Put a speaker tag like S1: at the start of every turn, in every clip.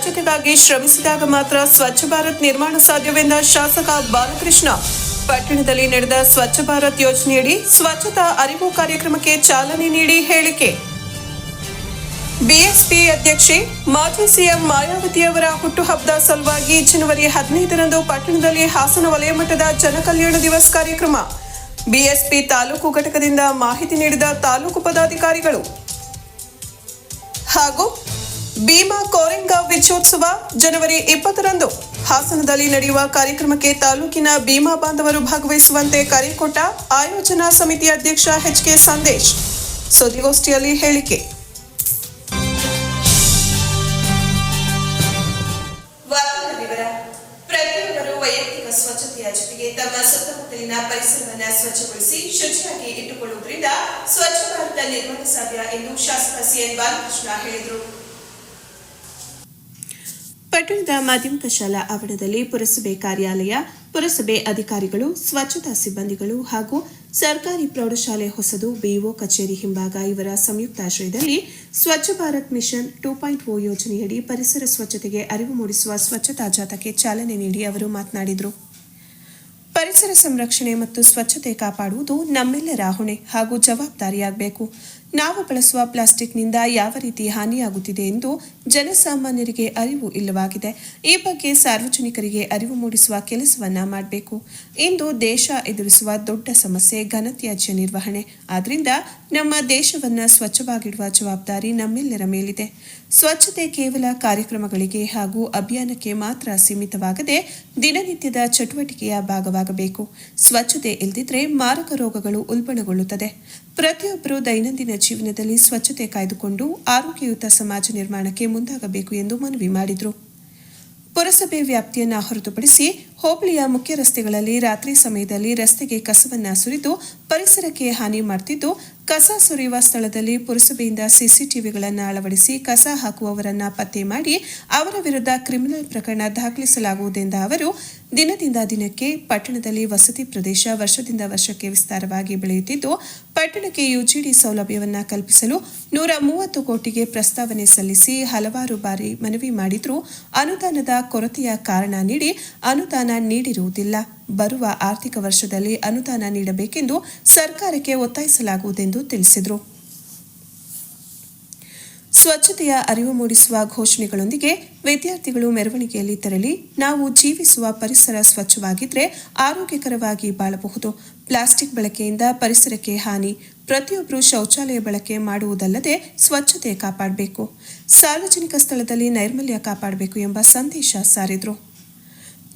S1: ಸ್ವಚ್ಛತೆಗಾಗಿ ಶ್ರಮಿಸಿದಾಗ ಮಾತ್ರ ಸ್ವಚ್ಛ ಭಾರತ್ ನಿರ್ಮಾಣ ಸಾಧ್ಯವೆಂದ ಶಾಸಕ ಬಾಲಕೃಷ್ಣ. ಪಟ್ಟಣದಲ್ಲಿ ನಡೆದ ಸ್ವಚ್ಛ ಭಾರತ್ ಯೋಜನೆಯಡಿ ಸ್ವಚ್ಛತಾ ಅರಿವು ಕಾರ್ಯಕ್ರಮಕ್ಕೆ ಚಾಲನೆ ನೀಡಿ ಹೇಳಿಕೆ. ಬಿಎಸ್ಪಿ ಅಧ್ಯಕ್ಷೆ, ಮಾಜಿ ಸಿಎಂ ಮಾಯಾವತಿಯವರ ಹುಟ್ಟುಹಬ್ಬದ ಸಲುವಾಗಿ ಜನವರಿ ಹದಿನೈದರಂದು ಪಟ್ಟಣದಲ್ಲಿ ಹಾಸನ ವಲಯ ಮಟ್ಟದ ಜನಕಲ್ಯಾಣ ದಿವಸ್ ಕಾರ್ಯಕ್ರಮ. ಬಿಎಸ್ಪಿ ತಾಲೂಕು ಘಟಕದಿಂದ ಮಾಹಿತಿ ನೀಡಿದ ತಾಲೂಕು ಪದಾಧಿಕಾರಿಗಳು. ಹಾಗೂ ಭೀಮಾ ಕೋರೆಂಗಾವ್ ವಿಜಯೋತ್ಸವ ಜನವರಿ ಇಪ್ಪತ್ತರಂದು. ಹಾಸನದಲ್ಲಿ ನಡೆಯುವ ಕಾರ್ಯಕ್ರಮಕ್ಕೆ ತಾಲೂಕಿನ ಭೀಮಾ ಬಾಂಧವರು ಭಾಗವಹಿಸುವಂತೆ ಕರೆ ಕೊಟ್ಟ ಆಯೋಜನಾ ಸಮಿತಿ ಅಧ್ಯಕ್ಷ ಎಚ್ ಕೆ ಸಂದೇಶ್. ಸುದ್ದಿಗೋಷ್ಠಿಯಲ್ಲಿ ಹೇಳಿಕೆ. ಪ್ರತಿಯೊಬ್ಬರು ವೈಯಕ್ತಿಕ ಸ್ವಚ್ಛತೆಯ ಜೊತೆಗೆ ತಮ್ಮ ಸುತ್ತಮುತ್ತಲಿನ ಪರಿಸರವನ್ನು ಸ್ವಚ್ಛಗೊಳಿಸಿ ಶುಚಿಯಾಗಿ ಇಟ್ಟುಕೊಳ್ಳುವುದರಿಂದ ಸ್ವಚ್ಛ ಭಾರತ ನಿರ್ಮಾಣ ಸಾಧ್ಯ ಎಂದು ಶಾಸಕ ಸಿಎನ್ ಬಾಲಕೃಷ್ಣ ಹೇಳಿದರು. ಪಟ್ಟಣದ ಮಾಧ್ಯಮಿಕ ಶಾಲಾ ಆವರಣದಲ್ಲಿ ಪುರಸಭೆ ಕಾರ್ಯಾಲಯ, ಪುರಸಭೆ ಅಧಿಕಾರಿಗಳು, ಸ್ವಚ್ಛತಾ ಸಿಬ್ಬಂದಿಗಳು ಹಾಗೂ ಸರ್ಕಾರಿ ಪ್ರೌಢಶಾಲೆ ಹೊಸದು ಬಿಇಒ ಕಚೇರಿ ಹಿಂಭಾಗ ಇವರ ಸಂಯುಕ್ತಾಶ್ರಯದಲ್ಲಿ Swachh Bharat mission two point O ಯೋಜನೆಯಡಿ ಪರಿಸರ ಸ್ವಚ್ಛತೆಗೆ ಅರಿವು ಮೂಡಿಸುವ ಸ್ವಚ್ಛತಾ ಜಾಥಾಕ್ಕೆ ಚಾಲನೆ ನೀಡಿ ಅವರು ಮಾತನಾಡಿದರು. ಪರಿಸರ ಸಂರಕ್ಷಣೆ ಮತ್ತು ಸ್ವಚ್ಛತೆ ಕಾಪಾಡುವುದು ನಮ್ಮೆಲ್ಲರ ಹೊಣೆ ಹಾಗೂ ಜವಾಬ್ದಾರಿಯಾಗಬೇಕು. ನಾವು ಬಳಸುವ ಪ್ಲಾಸ್ಟಿಕ್ನಿಂದ ಯಾವ ರೀತಿ ಹಾನಿಯಾಗುತ್ತಿದೆ ಎಂದು ಜನಸಾಮಾನ್ಯರಿಗೆ ಅರಿವು ಇಲ್ಲವಾಗಿದೆ. ಈ ಬಗ್ಗೆ ಸಾರ್ವಜನಿಕರಿಗೆ ಅರಿವು ಮೂಡಿಸುವ ಕೆಲಸವನ್ನ ಮಾಡಬೇಕು. ಇಂದು ದೇಶ ಎದುರಿಸುವ ದೊಡ್ಡ ಸಮಸ್ಯೆ ಘನತ್ಯಾಜ್ಯ ನಿರ್ವಹಣೆ. ಆದ್ರಿಂದ ನಮ್ಮ ದೇಶವನ್ನ ಸ್ವಚ್ಛವಾಗಿಡುವ ಜವಾಬ್ದಾರಿ ನಮ್ಮೆಲ್ಲರ ಮೇಲಿದೆ. ಸ್ವಚ್ಛತೆ ಕೇವಲ ಕಾರ್ಯಕ್ರಮಗಳಿಗೆ ಹಾಗೂ ಅಭಿಯಾನಕ್ಕೆ ಮಾತ್ರ ಸೀಮಿತವಾಗದೆ ದಿನನಿತ್ಯದ ಚಟುವಟಿಕೆಯ ಭಾಗವಾಗಬೇಕು. ಸ್ವಚ್ಛತೆ ಇಲ್ಲದಿದ್ರೆ ಮಾರಕ ರೋಗಗಳು ಉಲ್ಬಣಗೊಳ್ಳುತ್ತದೆ. ಪ್ರತಿಯೊಬ್ಬರು ದೈನಂದಿನ ಜೀವನದಲ್ಲಿ ಸ್ವಚ್ಛತೆ ಕಾಯ್ದುಕೊಂಡು ಆರೋಗ್ಯಯುತ ಸಮಾಜ ನಿರ್ಮಾಣಕ್ಕೆ ಮುಂದಾಗಬೇಕು ಎಂದು ಮನವಿ ಮಾಡಿದರು. ಪುರಸಭೆ ವ್ಯಾಪ್ತಿಯನ್ನು ಹೊರತುಪಡಿಸಿ ಹೋಬಳಿಯ ಮುಖ್ಯ ರಸ್ತೆಗಳಲ್ಲಿ ರಾತ್ರಿ ಸಮಯದಲ್ಲಿ ರಸ್ತೆಗೆ ಕಸವನ್ನ ಸುರಿದು ಪರಿಸರಕ್ಕೆ ಹಾನಿ ಮಾಡ್ತಿದ್ದು, ಕಸ ಸುರಿಯುವ ಸ್ಥಳದಲ್ಲಿ ಪುರಸಭೆಯಿಂದ ಸಿಸಿಟಿವಿಗಳನ್ನು ಅಳವಡಿಸಿ ಕಸ ಹಾಕುವವರನ್ನ ಪತ್ತೆ ಮಾಡಿ ಅವರ ವಿರುದ್ಧ ಕ್ರಿಮಿನಲ್ ಪ್ರಕರಣ ದಾಖಲಿಸಲಾಗುವುದೆಂದ ಅವರು, ದಿನದಿಂದ ದಿನಕ್ಕೆ ಪಟ್ಟಣದಲ್ಲಿ ವಸತಿ ಪ್ರದೇಶ ವರ್ಷದಿಂದ ವರ್ಷಕ್ಕೆ ವಿಸ್ತಾರವಾಗಿ ಬೆಳೆಯುತ್ತಿದ್ದು, ಪಟ್ಟಣಕ್ಕೆ ಯುಜಿಡಿ ಸೌಲಭ್ಯವನ್ನು ಕಲ್ಪಿಸಲು ನೂರ ಮೂವತ್ತು ಕೋಟಿಗೆ ಪ್ರಸ್ತಾವನೆ ಸಲ್ಲಿಸಿ ಹಲವಾರು ಬಾರಿ ಮನವಿ ಮಾಡಿದ್ರೂ, ಅನುದಾನದ ಕೊರತೆಯ ಕಾರಣ ನೀಡಿ ಅನುದಾನ ನೀಡಿರುವುದಿಲ್ಲ. ಬರುವ ಆರ್ಥಿಕ ವರ್ಷದಲ್ಲಿ ಅನುದಾನ ನೀಡಬೇಕೆಂದು ಸರ್ಕಾರಕ್ಕೆ ಒತ್ತಾಯಿಸಲಾಗುವುದೆಂದು ತಿಳಿಸಿದರು. ಸ್ವಚ್ಛತೆಯ ಅರಿವು ಮೂಡಿಸುವ ಘೋಷಣೆಗಳೊಂದಿಗೆ ವಿದ್ಯಾರ್ಥಿಗಳು ಮೆರವಣಿಗೆಯಲ್ಲಿ ತೆರಳಿ ನಾವು ಜೀವಿಸುವ ಪರಿಸರ ಸ್ವಚ್ಛವಾಗಿದ್ದರೆ ಆರೋಗ್ಯಕರವಾಗಿ ಬಾಳಬಹುದು. ಪ್ಲಾಸ್ಟಿಕ್ ಬಳಕೆಯಿಂದ ಪರಿಸರಕ್ಕೆ ಹಾನಿ ಪ್ರತಿಯೊಬ್ಬರು ಶೌಚಾಲಯ ಬಳಕೆ ಮಾಡುವುದಲ್ಲದೆ ಸ್ವಚ್ಛತೆ ಕಾಪಾಡಬೇಕು. ಸಾರ್ವಜನಿಕ ಸ್ಥಳದಲ್ಲಿ ನೈರ್ಮಲ್ಯ ಕಾಪಾಡಬೇಕು ಎಂಬ ಸಂದೇಶ ಸಾರಿದರು.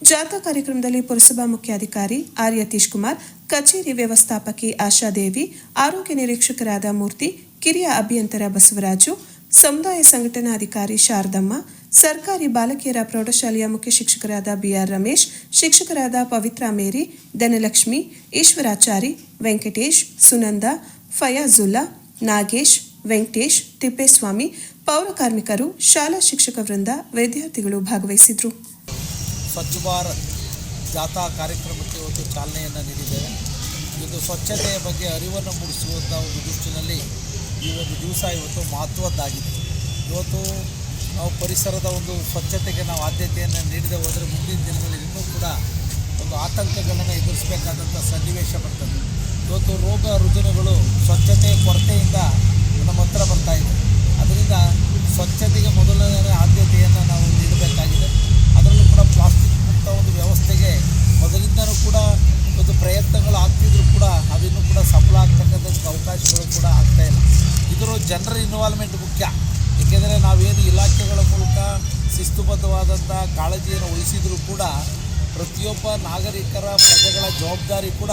S1: ಜಾಥಾ ಕಾರ್ಯಕ್ರಮದಲ್ಲಿ ಪುರಸಭಾ ಮುಖ್ಯಾಧಿಕಾರಿ ಆರ್ ಯತೀಶ್ ಕುಮಾರ್ ಕಚೇರಿ ವ್ಯವಸ್ಥಾಪಕಿ ಆಶಾದೇವಿ, ಆರೋಗ್ಯ ನಿರೀಕ್ಷಕರಾದ ಮೂರ್ತಿ, ಕಿರಿಯ ಅಭಿಯಂತರ ಬಸವರಾಜು, ಸಮುದಾಯ ಸಂಘಟನಾಧಿಕಾರಿ ಶಾರದಮ್ಮ, ಸರ್ಕಾರಿ ಬಾಲಕಿಯರ ಪ್ರೌಢಶಾಲೆಯ ಮುಖ್ಯ ಶಿಕ್ಷಕರಾದ ಬಿಆರ್ ರಮೇಶ್, ಶಿಕ್ಷಕರಾದ ಪವಿತ್ರ ಮೇರಿ, ಧನಲಕ್ಷ್ಮಿ, ಈಶ್ವರಾಚಾರಿ, ವೆಂಕಟೇಶ್, ಸುನಂದ, ಫಯಾಜುಲ್ಲಾ, ನಾಗೇಶ್, ವೆಂಕಟೇಶ್, ತಿಪ್ಪೇಸ್ವಾಮಿ, ಪೌರ ಕಾರ್ಮಿಕರು, ಶಾಲಾ ಶಿಕ್ಷಕ ವೃಂದ ವಿದ್ಯಾರ್ಥಿಗಳು ಭಾಗವಹಿಸಿದ್ರು.
S2: ಸ್ವಚ್ಛ ಭಾರತ್ ಜಾಥಾ ಕಾರ್ಯಕ್ರಮಕ್ಕೆ ಒಂದು ಚಾಲನೆಯನ್ನು ನೀಡಿದ್ದೇವೆ. ಇದು ಸ್ವಚ್ಛತೆಯ ಬಗ್ಗೆ ಅರಿವನ್ನು ಮೂಡಿಸುವಂಥ ಒಂದು ದೃಷ್ಟಿನಲ್ಲಿ ಈ ಒಂದು ದಿವಸ ಇವತ್ತು ಮಹತ್ವದ್ದಾಗಿದೆ. ಇವತ್ತು ನಾವು ಪರಿಸರದ ಒಂದು ಸ್ವಚ್ಛತೆಗೆ ನಾವು ಆದ್ಯತೆಯನ್ನು ನೀಡದೆ ಹೋದರೆ ಮುಂದಿನ ದಿನಗಳಲ್ಲಿ ಇನ್ನೂ ಕೂಡ ಒಂದು ಆತಂಕಗಳನ್ನು ಎದುರಿಸಬೇಕಾದಂಥ ಸನ್ನಿವೇಶ ಬರ್ತದೆ. ಇವತ್ತು ರೋಗ ರುಜಿನಗಳು ಸ್ವಚ್ಛತೆಯ ಕೊರತೆಯಿಂದ ನಮ್ಮ ಹತ್ರ ಬರ್ತಾ ಇದೆ. ಅದರಿಂದ ಸ್ವಚ್ಛತೆಗೆ ಮೊದಲನೇ ಆದ್ಯತೆಯನ್ನು ನಾವು ನೀಡಬೇಕಾಗಿದೆ. ಕೂಡ ಪ್ಲಾಸ್ಟಿಕ್ ಮುಕ್ತ ಒಂದು ವ್ಯವಸ್ಥೆಗೆ ಮೊದಲಿಂದನೂ ಕೂಡ ಒಂದು ಪ್ರಯತ್ನಗಳು ಆಗ್ತಿದ್ರು ಕೂಡ, ಅದನ್ನು ಕೂಡ ಸಫಲ ಆಗ್ತಕ್ಕಂಥದ್ದು ಅವಕಾಶಗಳು ಕೂಡ ಆಗ್ತಾ ಇಲ್ಲ. ಇದರ ಜನರ ಇನ್ವಾಲ್ವ್ಮೆಂಟ್ ಮುಖ್ಯ. ಏಕೆಂದರೆ ನಾವೇನು ಇಲಾಖೆಗಳ ಮೂಲಕ ಶಿಸ್ತುಬದ್ಧವಾದಂಥ ಕಾಳಜಿಯನ್ನು ವಹಿಸಿದರೂ ಕೂಡ ಪ್ರತಿಯೊಬ್ಬ ನಾಗರಿಕರ ಪ್ರಜೆಗಳ ಜವಾಬ್ದಾರಿ ಕೂಡ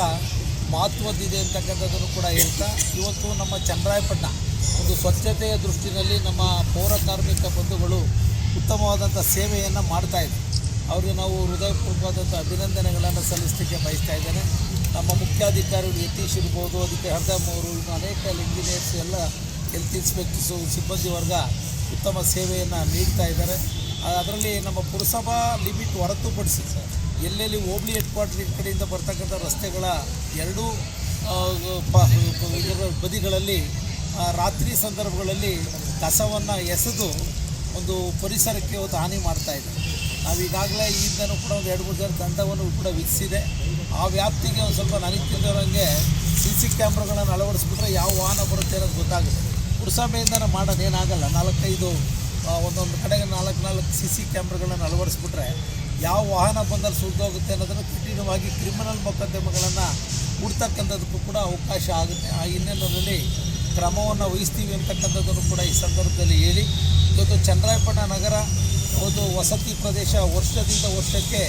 S2: ಮಹತ್ವದ್ದಿದೆ ಅಂತಕ್ಕಂಥದ್ದನ್ನು ಕೂಡ ಹೇಳ್ತಾ, ಇವತ್ತು ನಮ್ಮ ಚನ್ನರಾಯಪಟ್ಟಣ ಒಂದು ಸ್ವಚ್ಛತೆಯ ದೃಷ್ಟಿನಲ್ಲಿ ನಮ್ಮ ಪೌರ ಕಾರ್ಮಿಕ ಬಂಧುಗಳು ಉತ್ತಮವಾದಂಥ ಸೇವೆಯನ್ನು ಮಾಡ್ತಾ ಇದ್ದಾರೆ. ಅವ್ರಿಗೆ ನಾವು ಹೃದಯಪೂರ್ವಕವಾದಂಥ ಅಭಿನಂದನೆಗಳನ್ನು ಸಲ್ಲಿಸಲಿಕ್ಕೆ ಬಯಸ್ತಾ ಇದ್ದೇನೆ. ನಮ್ಮ ಮುಖ್ಯಾಧಿಕಾರಿಗಳು ಯತೀಶ್ ಇರ್ಬೋದು, ಅದಕ್ಕೆ ಹರ್ದಮ್ ಅವರು, ಇನ್ನು ಅನೇಕ ಇಂಜಿನಿಯರ್ಸ್ ಎಲ್ಲ ಹೆಲ್ತ್ ಇನ್ಸ್ಪೆಕ್ಟರ್ಸು ಸಿಬ್ಬಂದಿ ವರ್ಗ ಉತ್ತಮ ಸೇವೆಯನ್ನು ನೀಡ್ತಾ ಇದ್ದಾರೆ. ಅದರಲ್ಲಿ ನಮ್ಮ ಪುರಸಭಾ ಲಿಮಿಟ್ ಹೊರತುಪಡಿಸಿ ಎಲ್ಲೆಲ್ಲಿ ಹೋಬಳಿ ಹೆಡ್ ಕ್ವಾರ್ಟರ್ ಕಡೆಯಿಂದ ಬರ್ತಕ್ಕಂಥ ರಸ್ತೆಗಳ ಎರಡೂ ಬದಿಗಳಲ್ಲಿ ರಾತ್ರಿ ಸಂದರ್ಭಗಳಲ್ಲಿ ಕಸವನ್ನು ಎಸೆದು ಒಂದು ಪರಿಸರಕ್ಕೆ ಒಂದು ಹಾನಿ ಮಾಡ್ತಾ ಇದೆ ನಾವು ಈಗಾಗಲೇ ಈಗಿಂದನೂ ಕೂಡ ಒಂದು ಎರಡು ಮೂರು ಜನ ದಂಡವನ್ನು ಕೂಡ ವಿಧಿಸಿದೆ ಆ ವ್ಯಾಪ್ತಿಗೆ ಒಂದು ಸ್ವಲ್ಪ ನನಗೆ ತಿಳಿದವರಂಗೆ ಸಿ ಸಿ ಕ್ಯಾಮ್ರಾಗಳನ್ನು ಅಳವಡಿಸ್ಬಿಟ್ರೆ ಯಾವ ವಾಹನ ಬರುತ್ತೆ ಅನ್ನೋದು ಗೊತ್ತಾಗುತ್ತೆ. ಪುರಸಭೆಯಿಂದನೇ ಮಾಡೋದು ಏನಾಗಲ್ಲ. ನಾಲ್ಕೈದು ಒಂದೊಂದು ಕಡೆಗೆ ನಾಲ್ಕು ನಾಲ್ಕು ಸಿ ಸಿ ಕ್ಯಾಮ್ರಾಗಳನ್ನು ಅಳವಡಿಸ್ಬಿಟ್ರೆ ಯಾವ ವಾಹನ ಬಂದಲ್ಲಿ ಸುರಿದೋಗುತ್ತೆ ಅನ್ನೋದನ್ನು ಕಠಿಣವಾಗಿ ಕ್ರಿಮಿನಲ್ ಮೊಕದ್ದಮೆಗಳನ್ನು ಹೂಡ್ತಕ್ಕಂಥದ್ದಕ್ಕೂ ಕೂಡ ಅವಕಾಶ ಆಗುತ್ತೆ. ಆ ಹಿನ್ನೆಲೆಯಲ್ಲಿ ಕ್ರಮವನ್ನು ವಹಿಸ್ತೀವಿ ಅಂತಕ್ಕಂಥದ್ದನ್ನು ಕೂಡ ಈ ಸಂದರ್ಭದಲ್ಲಿ ಹೇಳಿ. ಇವತ್ತು ಚಂದ್ರಾಯಪಟ್ಟಣ ನಗರ ಒಂದು ವಸತಿ ಪ್ರದೇಶ ವರ್ಷದಿಂದ ವರ್ಷಕ್ಕೆ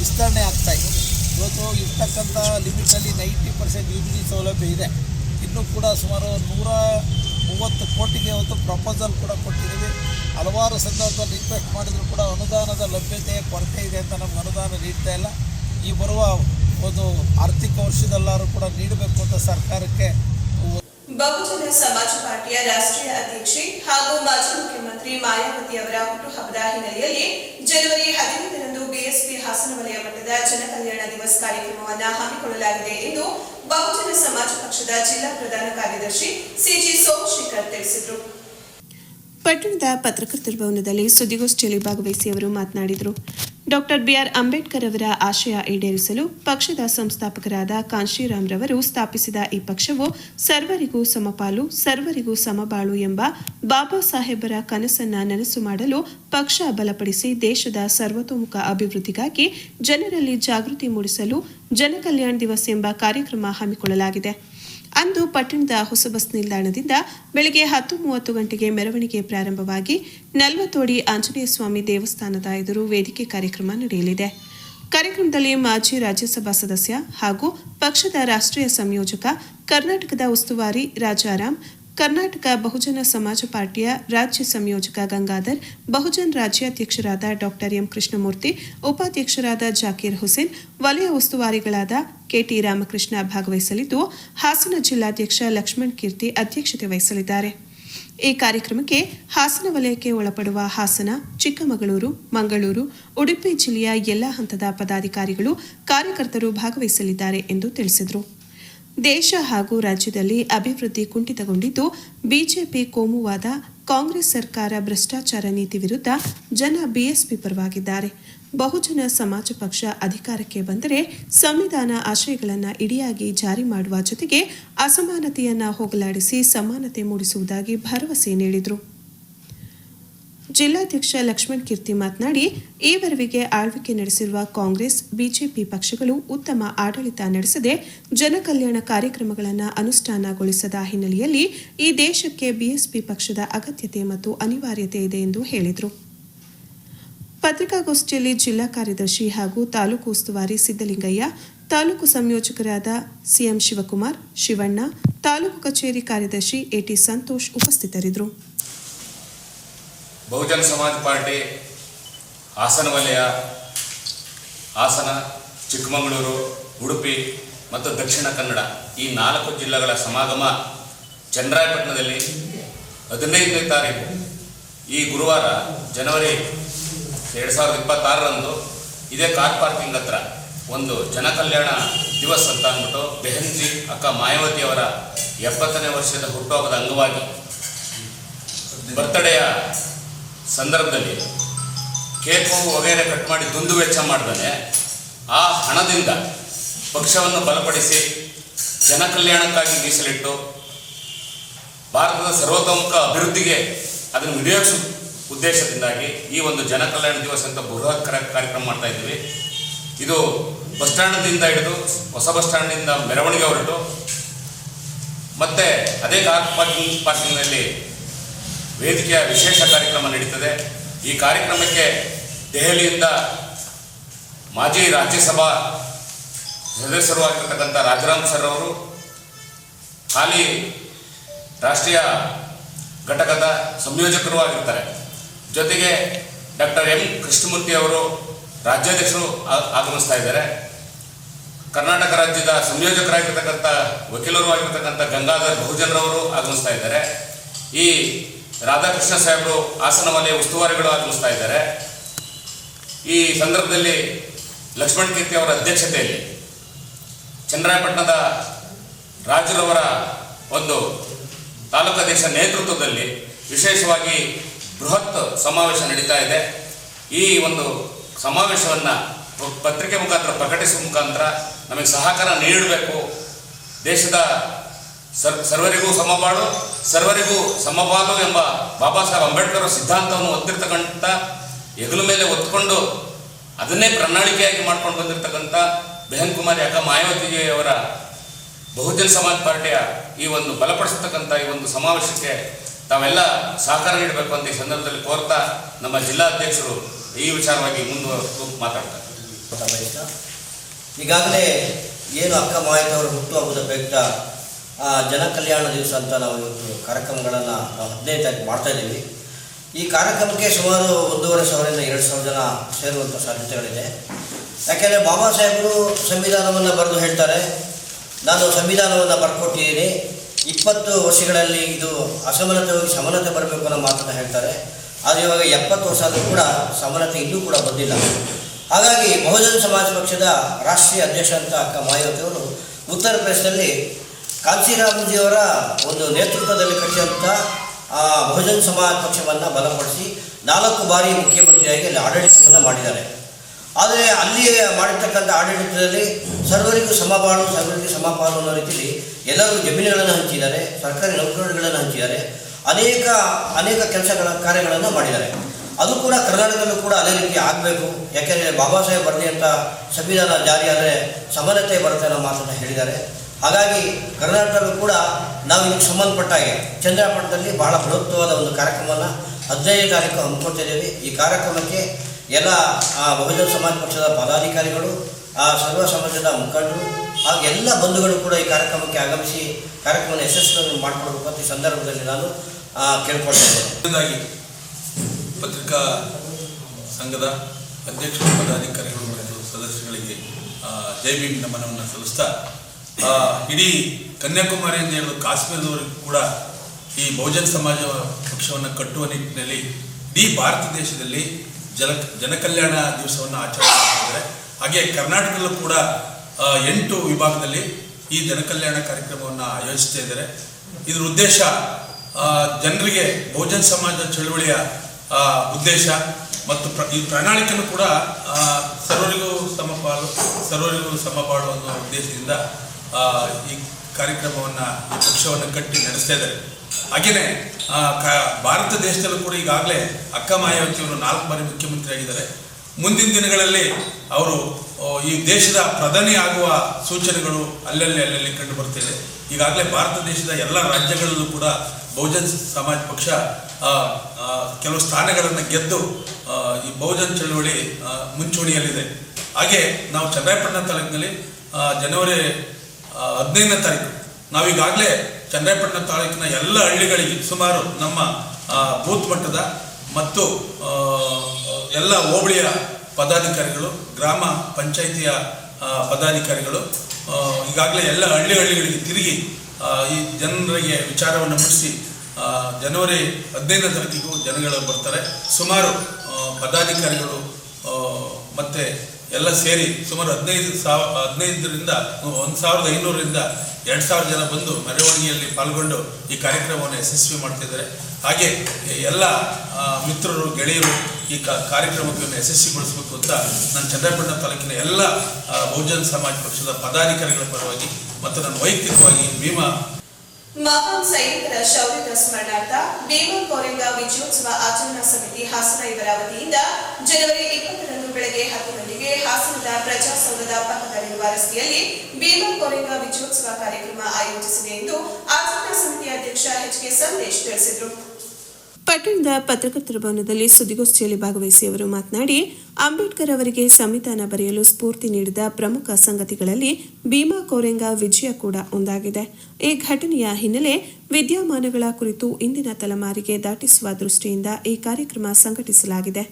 S2: ವಿಸ್ತರಣೆ ಆಗ್ತಾ ಇದೆ. ಇವತ್ತು ಇರ್ತಕ್ಕಂಥ ಲಿಮಿಟಲ್ಲಿ ನೈಂಟಿ ಪರ್ಸೆಂಟ್ ಯು ಜಿ ಸೌಲಭ್ಯ ಇದೆ. ಇನ್ನೂ ಕೂಡ ಸುಮಾರು ನೂರ ಮೂವತ್ತು ಕೋಟಿಗೆ ಒಂದು ಪ್ರಪೋಸಲ್ ಕೂಡ ಕೊಟ್ಟಿದ್ದೀವಿ. ಹಲವಾರು ಸಂದರ್ಭದಲ್ಲಿ ರಿಕ್ವೆಸ್ಟ್ ಮಾಡಿದರೂ ಕೂಡ ಅನುದಾನದ ಲಭ್ಯತೆಯ ಕೊರತೆ ಇದೆ ಅಂತ ನಮ್ಗೆ ಅನುದಾನ ನೀಡ್ತಾ ಇಲ್ಲ. ಈ ಬರುವ ಒಂದು ಆರ್ಥಿಕ ವರ್ಷದಲ್ಲಾದರೂ ಕೂಡ ನೀಡಬೇಕು ಅಂತ ಸರ್ಕಾರಕ್ಕೆ
S1: ಬಹುಜನ ಸಮಾಜ ಪಾರ್ಟಿಯ ರಾಷ್ಟ್ರೀಯ ಅಧ್ಯಕ್ಷೆ ಹಾಗೂ ಮಾಜಿ ಮುಖ್ಯಮಂತ್ರಿ ಮಾಯಾವತಿ ಅವರ ಹುಟ್ಟುಹಬ್ಬದ ಹಿನ್ನೆಲೆಯಲ್ಲಿ ಜನವರಿ ಹದಿನೈದರಂದು ಬಿಎಸ್ಪಿ ಹಾಸನ ವಲಯ ಮಟ್ಟದ ಜನಕಲ್ಯಾಣ ದಿವಸ್ ಕಾರ್ಯಕ್ರಮವನ್ನು ಹಮ್ಮಿಕೊಳ್ಳಲಾಗಿದೆ ಎಂದು ಬಹುಜನ ಸಮಾಜ ಪಕ್ಷದ ಜಿಲ್ಲಾ ಪ್ರಧಾನ ಕಾರ್ಯದರ್ಶಿ ಸಿಜಿ ಸೋಮಶೇಖರ್ ತಿಳಿಸಿದರು. ಪಟ್ಟಣದ ಪತ್ರಕರ್ತರ ಭವನದಲ್ಲಿ ಸುದ್ದಿಗೋಷ್ಠಿಯಲ್ಲಿ ಭಾಗವಹಿಸಿ ಅವರು ಮಾತನಾಡಿದರು. ಡಾಕ್ಟರ್ ಬಿಆರ್ ಅಂಬೇಡ್ಕರ್ ಅವರ ಆಶಯ ಈಡೇರಿಸಲು ಪಕ್ಷದ ಸಂಸ್ಥಾಪಕರಾದ ಕಾಂಶಿರಾಮ್ ರವರು ಸ್ಥಾಪಿಸಿದ ಈ ಪಕ್ಷವು ಸರ್ವರಿಗೂ ಸಮಪಾಲು, ಸರ್ವರಿಗೂ ಸಮಬಾಳು ಎಂಬ ಬಾಬಾ ಸಾಹೇಬರ ಕನಸನ್ನ ನನಸು ಮಾಡಲು ಪಕ್ಷ ಬಲಪಡಿಸಿ ದೇಶದ ಸರ್ವತೋಮುಖ ಅಭಿವೃದ್ಧಿಗಾಗಿ ಜನರಲ್ಲಿ ಜಾಗೃತಿ ಮೂಡಿಸಲು ಜನಕಲ್ಯಾಣ ದಿವಸ್ ಎಂಬ ಕಾರ್ಯಕ್ರಮ ಹಮ್ಮಿಕೊಳ್ಳಲಾಗಿದೆ. ಅಂದು ಪಟ್ಟಣದ ಹೊಸ ಬಸ್ ನಿಲ್ದಾಣದಿಂದ ಬೆಳಗ್ಗೆ ಹತ್ತು ಮೂವತ್ತು ಗಂಟೆಗೆ ಮೆರವಣಿಗೆ ಪ್ರಾರಂಭವಾಗಿ ನಲ್ವತ್ತೋಡಿ ಆಂಜನೇಯ ಸ್ವಾಮಿ ದೇವಸ್ಥಾನದ ಎದುರು ವೇದಿಕೆ ಕಾರ್ಯಕ್ರಮ ನಡೆಯಲಿದೆ. ಕಾರ್ಯಕ್ರಮದಲ್ಲಿ ಮಾಜಿ ರಾಜ್ಯಸಭಾ ಸದಸ್ಯ ಹಾಗೂ ಪಕ್ಷದ ರಾಷ್ಟ್ರೀಯ ಸಂಯೋಜಕ ಕರ್ನಾಟಕದ ಉಸ್ತುವಾರಿ ರಾಜಾರಾಮ್ ಕರ್ನಾಟಕ ಬಹುಜನ ಸಮಾಜ ಪಾರ್ಟಿಯ ರಾಜ್ಯ ಸಂಯೋಜಕ ಗಂಗಾಧರ್, ಬಹುಜನ್ ರಾಜ್ಯಾಧ್ಯಕ್ಷರಾದ ಡಾಕ್ಟರ್ ಎಂ ಕೃಷ್ಣಮೂರ್ತಿ, ಉಪಾಧ್ಯಕ್ಷರಾದ ಜಾಕೀರ್ ಹುಸೇನ್, ವಲಯ ಉಸ್ತುವಾರಿಗಳಾದ ಕೆಟಿ ರಾಮಕೃಷ್ಣ ಭಾಗವಹಿಸಲಿದ್ದು, ಹಾಸನ ಜಿಲ್ಲಾಧ್ಯಕ್ಷ ಲಕ್ಷ್ಮಣ್ ಕೀರ್ತಿ ಅಧ್ಯಕ್ಷತೆ ವಹಿಸಲಿದ್ದಾರೆ. ಈ ಕಾರ್ಯಕ್ರಮಕ್ಕೆ ಹಾಸನ ವಲಯಕ್ಕೆ ಒಳಪಡುವ ಹಾಸನ, ಚಿಕ್ಕಮಗಳೂರು, ಮಂಗಳೂರು, ಉಡುಪಿ ಜಿಲ್ಲೆಯ ಎಲ್ಲ ಹಂತದ ಪದಾಧಿಕಾರಿಗಳು, ಕಾರ್ಯಕರ್ತರು ಭಾಗವಹಿಸಲಿದ್ದಾರೆ ಎಂದು ತಿಳಿಸಿದರು. ದೇಶ ಹಾಗೂ ರಾಜ್ಯದಲ್ಲಿ ಅಭಿವೃದ್ಧಿ ಕುಂಠಿತಗೊಂಡಿದ್ದು, ಬಿಜೆಪಿ ಕೋಮುವಾದ ಕಾಂಗ್ರೆಸ್ ಸರ್ಕಾರ ಭ್ರಷ್ಟಾಚಾರ ನೀತಿ ವಿರುದ್ಧ ಜನ ಬಿಎಸ್ಪಿ ಪರವಾಗಿದ್ದಾರೆ. ಬಹುಜನ ಸಮಾಜ ಪಕ್ಷ ಅಧಿಕಾರಕ್ಕೆ ಬಂದರೆ ಸಂವಿಧಾನ ಆಶಯಗಳನ್ನು ಇಡಿಯಾಗಿ ಜಾರಿ ಮಾಡುವ ಜೊತೆಗೆ ಅಸಮಾನತೆಯನ್ನು ಹೋಗಲಾಡಿಸಿ ಸಮಾನತೆ ಮೂಡಿಸುವುದಾಗಿ ಭರವಸೆ ನೀಡಿದರು. ಜಿಲ್ಲಾಧ್ಯಕ್ಷ ಲಕ್ಷ್ಮಣ್ ಕೀರ್ತಿ ಮಾತನಾಡಿ, ಈವರೆಗೆ ಆಳ್ವಿಕೆ ನಡೆಸಿರುವ ಕಾಂಗ್ರೆಸ್, ಬಿಜೆಪಿ ಪಕ್ಷಗಳು ಉತ್ತಮ ಆಡಳಿತ ನಡೆಸದೆ ಜನಕಲ್ಯಾಣ ಕಾರ್ಯಕ್ರಮಗಳನ್ನು ಅನುಷ್ಠಾನಗೊಳಿಸದ ಹಿನ್ನೆಲೆಯಲ್ಲಿ ಈ ದೇಶಕ್ಕೆ ಬಿಎಸ್ಪಿ ಪಕ್ಷದ ಅಗತ್ಯತೆ ಮತ್ತು ಅನಿವಾರ್ಯತೆ ಇದೆ ಎಂದು ಹೇಳಿದರು. ಪತ್ರಿಕಾಗೋಷ್ಠಿಯಲ್ಲಿ ಜಿಲ್ಲಾ ಕಾರ್ಯದರ್ಶಿ ಹಾಗೂ ತಾಲೂಕು ಉಸ್ತುವಾರಿ ಸಿದ್ದಲಿಂಗಯ್ಯ, ತಾಲೂಕು ಸಂಯೋಜಕರಾದ ಸಿಎಂ ಶಿವಕುಮಾರ್, ಶಿವಣ್ಣ, ತಾಲೂಕು ಕಚೇರಿ ಕಾರ್ಯದರ್ಶಿ ಎಟಿ ಸಂತೋಷ್ ಉಪಸ್ಥಿತರಿದ್ದರು
S3: ಬಹುಜನ ಸಮಾಜ ಪಾರ್ಟಿ ಹಾಸನ ವಲಯ ಹಾಸನ ಚಿಕ್ಕಮಗಳೂರು ಉಡುಪಿ ಮತ್ತು ದಕ್ಷಿಣ ಕನ್ನಡ ಈ ನಾಲ್ಕು ಜಿಲ್ಲೆಗಳ ಸಮಾಗಮ ಚನ್ನರಾಯಪಟ್ಟಣದಲ್ಲಿ ಹದಿನೈದನೇ ತಾರೀಕು. ಈ ಗುರುವಾರ ಜನವರಿ ಎರಡು ಸಾವಿರದ ಇಪ್ಪತ್ತಾರರಂದು ಇದೇ ಕಾರ್ ಪಾರ್ಕಿಂಗ್ ಹತ್ರ ಒಂದು ಜನಕಲ್ಯಾಣ ದಿವಸ್ ಅಂತ ಅಂದ್ಬಿಟ್ಟು ಬೆಹನ್ಜಿ ಅಕ್ಕ ಮಾಯಾವತಿ ಅವರ ಎಪ್ಪತ್ತನೇ ವರ್ಷದ ಹುಟ್ಟುಹಬ್ಬದ ಅಂಗವಾಗಿ ಬರ್ತಡೆಯ ಸಂದರ್ಭದಲ್ಲಿ ಕೇಕು ವಗೈರೆ ಕಟ್ ಮಾಡಿ ದುಂದು ವೆಚ್ಚ ಮಾಡ್ದಾನೆ. ಆ ಹಣದಿಂದ ಪಕ್ಷವನ್ನು ಬಲಪಡಿಸಿ ಜನಕಲ್ಯಾಣಕ್ಕಾಗಿ ಮೀಸಲಿಟ್ಟು ಭಾರತದ ಸರ್ವತೋಮುಖ ಅಭಿವೃದ್ಧಿಗೆ ಅದನ್ನು ವಿನಿಯೋಗಿಸೋ ಉದ್ದೇಶದಿಂದಾಗಿ ಈ ಒಂದು ಜನಕಲ್ಯಾಣ ದಿವಸ ಅಂತ ಬೃಹತ್ ಕರ- ಕಾರ್ಯಕ್ರಮ ಮಾಡ್ತಾ ಇದ್ದೀವಿ. ಇದು ಬಸ್ ಸ್ಟ್ಯಾಂಡ್ದಿಂದ ಹಿಡಿದು ಹೊಸ ಬಸ್ ಸ್ಟ್ಯಾಂಡ್ನಿಂದ ಮೆರವಣಿಗೆ ಹೊರಟು. ಮತ್ತೆ ಅದೇ ಕಾರ್ ಪಾರ್ಕಿಂಗ್, ಪಾರ್ಕಿಂಗ್ನಲ್ಲಿ ವೇದಿಕೆಯ ವಿಶೇಷ ಕಾರ್ಯಕ್ರಮ ನಡೀತದೆ. ಈ ಕಾರ್ಯಕ್ರಮಕ್ಕೆ ದೆಹಲಿಯಿಂದ ಮಾಜಿ ರಾಜ್ಯಸಭಾ ಸದಸ್ಯರು ಆಗಿರ್ತಕ್ಕಂಥ ರಾಜರಾಮ್ ಸರ್ ಅವರು, ಹಾಲಿ ರಾಷ್ಟ್ರೀಯ ಘಟಕದ ಸಂಯೋಜಕರು ಆಗಿರ್ತಾರೆ. ಜೊತೆಗೆ ಡಾಕ್ಟರ್ ಎಂ ಕೃಷ್ಣಮೂರ್ತಿ ಅವರು ರಾಜ್ಯಾಧ್ಯಕ್ಷರು ಆಗಮಿಸ್ತಾ ಇದ್ದಾರೆ. ಕರ್ನಾಟಕ ರಾಜ್ಯದ ಸಂಯೋಜಕರಾಗಿರ್ತಕ್ಕಂಥ ವಕೀಲರು ಆಗಿರ್ತಕ್ಕಂಥ ಗಂಗಾಧರ್ ಬಹುಜನರವರು ಆಗಮಿಸ್ತಾ ಇದ್ದಾರೆ. ಈ ರಾಧಾಕೃಷ್ಣ ಸಾಹೇಬರು ಹಾಸನ ಉಸ್ತುವಾರಿಗಳು ಆಗಮಿಸ್ತಾ ಇದ್ದಾರೆ. ಈ ಸಂದರ್ಭದಲ್ಲಿ ಲಕ್ಷ್ಮಣ್ ಕೀರ್ತಿ ಅವರ ಅಧ್ಯಕ್ಷತೆಯಲ್ಲಿ ಚಂದ್ರಾಯಪಟ್ಟಣದ ರಾಜರವರ ಒಂದು ತಾಲೂಕಾಧ್ಯಕ್ಷ ನೇತೃತ್ವದಲ್ಲಿ ವಿಶೇಷವಾಗಿ ಬೃಹತ್ ಸಮಾವೇಶ ನಡೀತಾ ಇದೆ. ಈ ಒಂದು ಸಮಾವೇಶವನ್ನು ಪತ್ರಿಕೆ ಮುಖಾಂತರ ಪ್ರಕಟಿಸುವ ಮುಖಾಂತರ ನಮಗೆ ಸಹಕಾರ ನೀಡಬೇಕು. ದೇಶದ ಸರ್ ಸರ್ವರಿಗೂ ಸಮಬಾಳು, ಸರ್ವರಿಗೂ ಸಮಪಾಲು ಎಂಬ ಬಾಬಾ ಸಾಹೇಬ್ ಅಂಬೇಡ್ಕರ್ ಅವರ ಸಿದ್ಧಾಂತವನ್ನು ಹೊತ್ತಿರ್ತಕ್ಕಂಥ ಹೆಗಲ ಮೇಲೆ ಒತ್ಕೊಂಡು ಅದನ್ನೇ ಪ್ರಣಾಳಿಕೆಯಾಗಿ ಮಾಡ್ಕೊಂಡು ಬಂದಿರತಕ್ಕಂಥ ಬೆಹನ್ ಕುಮಾರ್ ಅಕ್ಕ ಮಾಯಾವತಿಯವರ ಬಹುಜನ್ ಸಮಾಜ್ ಪಾರ್ಟಿಯ ಈ ಒಂದು ಬಲಪಡಿಸತಕ್ಕಂಥ ಈ ಒಂದು ಸಮಾವೇಶಕ್ಕೆ ತಾವೆಲ್ಲ ಸಹಕಾರ ನೀಡಬೇಕು ಅಂತ ಈ ಸಂದರ್ಭದಲ್ಲಿ ಕೋರ್ತಾ ನಮ್ಮ ಜಿಲ್ಲಾಧ್ಯಕ್ಷರು ಈ ವಿಚಾರವಾಗಿ ಮುಂದುವರೆದು ಮಾತಾಡ್ತಾರೆ.
S4: ಈಗಾಗಲೇ ಏನು ಅಕ್ಕ ಮಾಹಿತಿಯವರು ಹುಟ್ಟುಹಬ್ಬದ ಪ್ರಯುಕ್ತ ಆ, ಜನ ಕಲ್ಯಾಣ ದಿವಸ ಅಂತ ನಾವು ಇವತ್ತು ಕಾರ್ಯಕ್ರಮಗಳನ್ನು ನಾವು ಹದಿನೈದು ತಾರೀಕು ಮಾಡ್ತಾ ಇದ್ದೀವಿ. ಈ ಕಾರ್ಯಕ್ರಮಕ್ಕೆ ಸುಮಾರು ಒಂದೂವರೆ ಸಾವಿರದಿಂದ ಎರಡು ಸಾವಿರ ಜನ ಸೇರುವಂಥ ಸಾಧ್ಯತೆಗಳಿದೆ. ಯಾಕೆಂದರೆ ಬಾಬಾ ಸಾಹೇಬರು ಸಂವಿಧಾನವನ್ನು ಬರೆದು ಹೇಳ್ತಾರೆ. ನಾನು ಸಂವಿಧಾನವನ್ನು ಬರ್ಕೊಟ್ಟಿದ್ದೀನಿ. ಇಪ್ಪತ್ತು ವರ್ಷಗಳಲ್ಲಿ ಇದು ಅಸಮಾನತೆ ಹೋಗಿ ಸಮಾನತೆ ಬರಬೇಕು ಅನ್ನೋ ಮಾತನ್ನು ಹೇಳ್ತಾರೆ. ಆದರೆ ಇವಾಗ ಎಪ್ಪತ್ತು ವರ್ಷ ಆದರೂ ಕೂಡ ಸಮಾನತೆ ಇನ್ನೂ ಕೂಡ ಬಂದಿಲ್ಲ. ಹಾಗಾಗಿ ಬಹುಜನ ಸಮಾಜ ಪಕ್ಷದ ರಾಷ್ಟ್ರೀಯ ಅಧ್ಯಕ್ಷ ಅಂತ ಅಕ್ಕ ಮಾಯಾವತಿಯವರು ಉತ್ತರ ಪ್ರದೇಶದಲ್ಲಿ ಕಾಂತಿರಾಮ್ಜಿಯವರ ಒಂದು ನೇತೃತ್ವದಲ್ಲಿ ಕಟ್ಟಿದಂಥ ಬಹುಜನ ಸಮಾಜ ಪಕ್ಷವನ್ನು ಬಲಪಡಿಸಿ ನಾಲ್ಕು ಬಾರಿ ಮುಖ್ಯಮಂತ್ರಿಯಾಗಿ ಅಲ್ಲಿ ಆಡಳಿತವನ್ನು ಮಾಡಿದ್ದಾರೆ. ಆದರೆ ಅಲ್ಲಿ ಮಾಡಿರ್ತಕ್ಕಂಥ ಆಡಳಿತದಲ್ಲಿ ಸರ್ವರಿಗೂ ಸಮಪಾಲು ಸರ್ವರಿಗೂ ಸಮಪಾಲು ಅನ್ನೋ ರೀತಿಯಲ್ಲಿ ಎಲ್ಲರೂ ಜಮೀನುಗಳನ್ನು ಹಂಚಿದ್ದಾರೆ, ಸರ್ಕಾರಿ ನೌಕರರುಗಳನ್ನು ಹಂಚಿದ್ದಾರೆ, ಅನೇಕ ಅನೇಕ ಕೆಲಸಗಳ ಕಾರ್ಯಗಳನ್ನು ಮಾಡಿದ್ದಾರೆ. ಅದು ಕೂಡ ಕರ್ನಾಟಕದಲ್ಲೂ ಕೂಡ ಅದೇ ರೀತಿ ಆಗಬೇಕು. ಯಾಕೆಂದರೆ ಬಾಬಾ ಸಾಹೇಬ್ ಅಂತ ಸಂವಿಧಾನ ಜಾರಿಯಾದರೆ ಸಮಾನತೆ ಬರುತ್ತೆ ಅನ್ನೋ ಮಾತನ್ನು ಹೇಳಿದ್ದಾರೆ. ಹಾಗಾಗಿ ಕರ್ನಾಟಕದಲ್ಲೂ ಕೂಡ ನಾವು ಇದಕ್ಕೆ ಸಂಬಂಧಪಟ್ಟ ಹಾಗೆ ಚಂದ್ರಪಟ್ಟಣದಲ್ಲಿ ಬಹಳ ಬೃಹತ್ವಾದ ಒಂದು ಕಾರ್ಯಕ್ರಮವನ್ನು ಹದಿನೈದು ತಾರೀಕು ಹಮ್ಮಿಕೊಳ್ತಿದ್ದೇವೆ ಈ ಕಾರ್ಯಕ್ರಮಕ್ಕೆ ಎಲ್ಲ ಬಹುಜನ ಸಮಾಜ ಪಕ್ಷದ ಪದಾಧಿಕಾರಿಗಳು ಆ ಸರ್ವ ಸಮಾಜದ ಮುಖಂಡರು ಹಾಗೂ ಎಲ್ಲ ಬಂಧುಗಳು ಕೂಡ ಈ ಕಾರ್ಯಕ್ರಮಕ್ಕೆ ಆಗಮಿಸಿ ಕಾರ್ಯಕ್ರಮವನ್ನು ಯಶಸ್ವಿಯನ್ನು ಮಾಡಿಕೊಡ್ಬೇಕು ಅಂತ ಈ ಸಂದರ್ಭದಲ್ಲಿ ನಾನು ಕೇಳ್ಕೊಳ್ತಾ ಇದ್ದೇನೆ.
S5: ಪತ್ರಿಕಾ ಸಂಘದ ಅಧ್ಯಕ್ಷ ಪದಾಧಿಕಾರಿಗಳು ಆ, ಜೈ ನಮನವನ್ನು ಸಲ್ಲಿಸ್ತಾ ಇಡೀ ಅಂತ ಹೇಳಿದ ಕಾಶ್ಮೀರದವರೆಗೂ ಕೂಡ ಈ ಬಹುಜನ ಸಮಾಜ ಪಕ್ಷವನ್ನು ಕಟ್ಟುವ ನಿಟ್ಟಿನಲ್ಲಿ ಇಡೀ ಭಾರತ ದೇಶದಲ್ಲಿ ಜನ, ಜನಕಲ್ಯಾಣ ದಿವಸವನ್ನು ಆಚರಣೆ ಮಾಡ್ತಿದ್ದಾರೆ ಹಾಗೆ ಕರ್ನಾಟಕದಲ್ಲೂ ಕೂಡ ಎಂಟು ವಿಭಾಗದಲ್ಲಿ ಈ ಜನಕಲ್ಯಾಣ ಕಾರ್ಯಕ್ರಮವನ್ನು ಆಯೋಜಿಸ್ತಾ ಇದ್ದಾರೆ. ಇದರ ಉದ್ದೇಶ ಜನರಿಗೆ ಬಹುಜನ ಸಮಾಜ ಚಳುವಳಿಯ ಉದ್ದೇಶ ಮತ್ತು ಪ್ರ, ಈ ಪ್ರಣಾಳಿಕೆಯನ್ನು ಕೂಡ ಸರ್ವರಿಗೂ ಸರ್ವರಿಗೂ ಸಮಪಾಲು ಸರ್ವರಿಗೂ ಸಮಪಾಲು ಅನ್ನೋ ಉದ್ದೇಶದಿಂದ ಈ ಕಾರ್ಯಕ್ರಮವನ್ನು, ಈ ಪಕ್ಷವನ್ನು ಕಟ್ಟಿ ನಡೆಸ್ತಾ ಇದ್ದಾರೆ. ಹಾಗೆಯೇ ಭಾರತ ದೇಶದಲ್ಲೂ ಕೂಡ ಈಗಾಗಲೇ ಅಕ್ಕ ಮಾಯಾವತಿಯವರು ನಾಲ್ಕು ಬಾರಿ ಮುಖ್ಯಮಂತ್ರಿ ಆಗಿದ್ದಾರೆ. ಮುಂದಿನ ದಿನಗಳಲ್ಲಿ ಅವರು ಈ ದೇಶದ ಪ್ರಧಾನಿ ಆಗುವ ಸೂಚನೆಗಳು ಅಲ್ಲಲ್ಲಿ ಅಲ್ಲಲ್ಲಿ ಕಂಡು ಬರ್ತಿದೆ ಈಗಾಗಲೇ ಭಾರತ ದೇಶದ ಎಲ್ಲ ರಾಜ್ಯಗಳಲ್ಲೂ ಕೂಡ ಬಹುಜನ್ ಸಮಾಜ್ ಪಕ್ಷ ಕೆಲವು ಸ್ಥಾನಗಳನ್ನು ಗೆದ್ದು ಈ ಬಹುಜನ್ ಚಳುವಳಿ ಮುಂಚೂಣಿಯಲ್ಲಿದೆ. ಹಾಗೆ ನಾವು ಚನ್ನರಾಯಪಟ್ಟಣ ತಾಲೂಕಿನಲ್ಲಿ ಜನವರಿ ಹದಿನೈದನೇ ತಾರೀಕು. ನಾವೀಗಾಗಲೇ ಚನ್ನರಾಯಪಟ್ಟಣ ತಾಲೂಕಿನ ಎಲ್ಲ ಹಳ್ಳಿಗಳಿಗೆ ಸುಮಾರು ನಮ್ಮ ಬೂತ್ ಮಟ್ಟದ ಮತ್ತು ಎಲ್ಲ ಹೋಬಳಿಯ ಪದಾಧಿಕಾರಿಗಳು, ಗ್ರಾಮ ಪಂಚಾಯಿತಿಯ ಪದಾಧಿಕಾರಿಗಳು ಈಗಾಗಲೇ ಎಲ್ಲ ಹಳ್ಳಿ ಹಳ್ಳಿಗಳಿಗೆ ತಿರುಗಿ ಈ ಜನರಿಗೆ ವಿಚಾರವನ್ನು ಮುಟ್ಟಿಸಿ ಜನವರಿ ಹದಿನೈದನೇ ತಾರೀಕಿಗೂ ಜನಗಳು ಬರ್ತಾರೆ. ಸುಮಾರು ಪದಾಧಿಕಾರಿಗಳು ಮತ್ತೆ ಎಲ್ಲ ಸೇರಿ ಸುಮಾರು ಹದಿನೈದು ಸಾವಿರ ಹದಿನೈದರಿಂದ, ಒಂದು ಸಾವಿರದ ಐನೂರರಿಂದ ಎರಡು ಸಾವಿರ ಜನ ಬಂದು ಮೆರವಣಿಗೆಯಲ್ಲಿ ಪಾಲ್ಗೊಂಡು ಈ ಕಾರ್ಯಕ್ರಮವನ್ನು ಯಶಸ್ವಿ ಮಾಡ್ತಿದ್ದಾರೆ. ಹಾಗೆ ಎಲ್ಲ ಮಿತ್ರರು, ಗೆಳೆಯರು ಈ ಕಾ- ಕಾರ್ಯಕ್ರಮಕ್ಕೆ ಯಶಸ್ವಿಗೊಳಿಸಬೇಕು ಅಂತ ನಾನು ಚಂದ್ರಪಟ್ಟಣ ತಾಲೂಕಿನ ಎಲ್ಲ ಬಹುಜನ ಸಮಾಜ ಪಕ್ಷದ ಪದಾಧಿಕಾರಿಗಳ ಪರವಾಗಿ ಮತ್ತು ನನ್ನ ವೈಯಕ್ತಿಕವಾಗಿ ಭೀಮಾ
S1: ಮಹಾನ್ ಸೈನಿಕರ ಶೌರ್ಯದ ಸ್ಮರಣಾರ್ಥ ಭೀಮಾ ಕೋರೆಂಗ ವಿಜಯೋತ್ಸವ ಆಚರಣಾ ಸಮಿತಿ ಹಾಸನ ಇವರ ವತಿಯಿಂದ ಜನವರಿ ಇಪ್ಪತ್ತರಂದು ಬೆಳಗ್ಗೆ ಹತ್ತು ಗಂಟೆಗೆ ಹಾಸನದ ಪ್ರಜಾಸೌಧದ ಪಕ್ಕದಲ್ಲಿರುವ ರಸ್ತೆಯಲ್ಲಿ ಭೀಮಾ ಕೋರೆಂಗ ವಿಜಯೋತ್ಸವ ಕಾರ್ಯಕ್ರಮ ಆಯೋಜಿಸಿದೆ ಎಂದು ಆಚರಣಾ ಸಮಿತಿ ಅಧ್ಯಕ್ಷ ಎಚ್ ಕೆ ಸಂದೇಶ್ ತಿಳಿಸಿದರು. ಪಟ್ಟಣದ ಪತ್ರಕರ್ತರ ಭವನದಲ್ಲಿ ಸುದ್ದಿಗೋಷ್ಠಿಯಲ್ಲಿ ಭಾಗವಹಿಸಿ ಅವರು ಮಾತನಾಡಿ, ಅಂಬೇಡ್ಕರ್ ಅವರಿಗೆ ಸಂವಿಧಾನ ಬರೆಯಲು ಸ್ಫೂರ್ತಿ ನೀಡಿದ ಪ್ರಮುಖ ಸಂಗತಿಗಳಲ್ಲಿ ಭೀಮಾ ಕೋರೆಂಗ ವಿಜಯ ಕೂಡ ಒಂದಾಗಿದೆ. ಈ ಘಟನೆಯ ಹಿನ್ನೆಲೆ ವಿದ್ಯಮಾನಗಳ ಕುರಿತು ಇಂದಿನ ತಲೆಮಾರಿಗೆ ದಾಟಿಸುವ ದೃಷ್ಟಿಯಿಂದ ಈ ಕಾರ್ಯಕ್ರಮ ಸಂಘಟಿಸಲಾಗಿದೆ.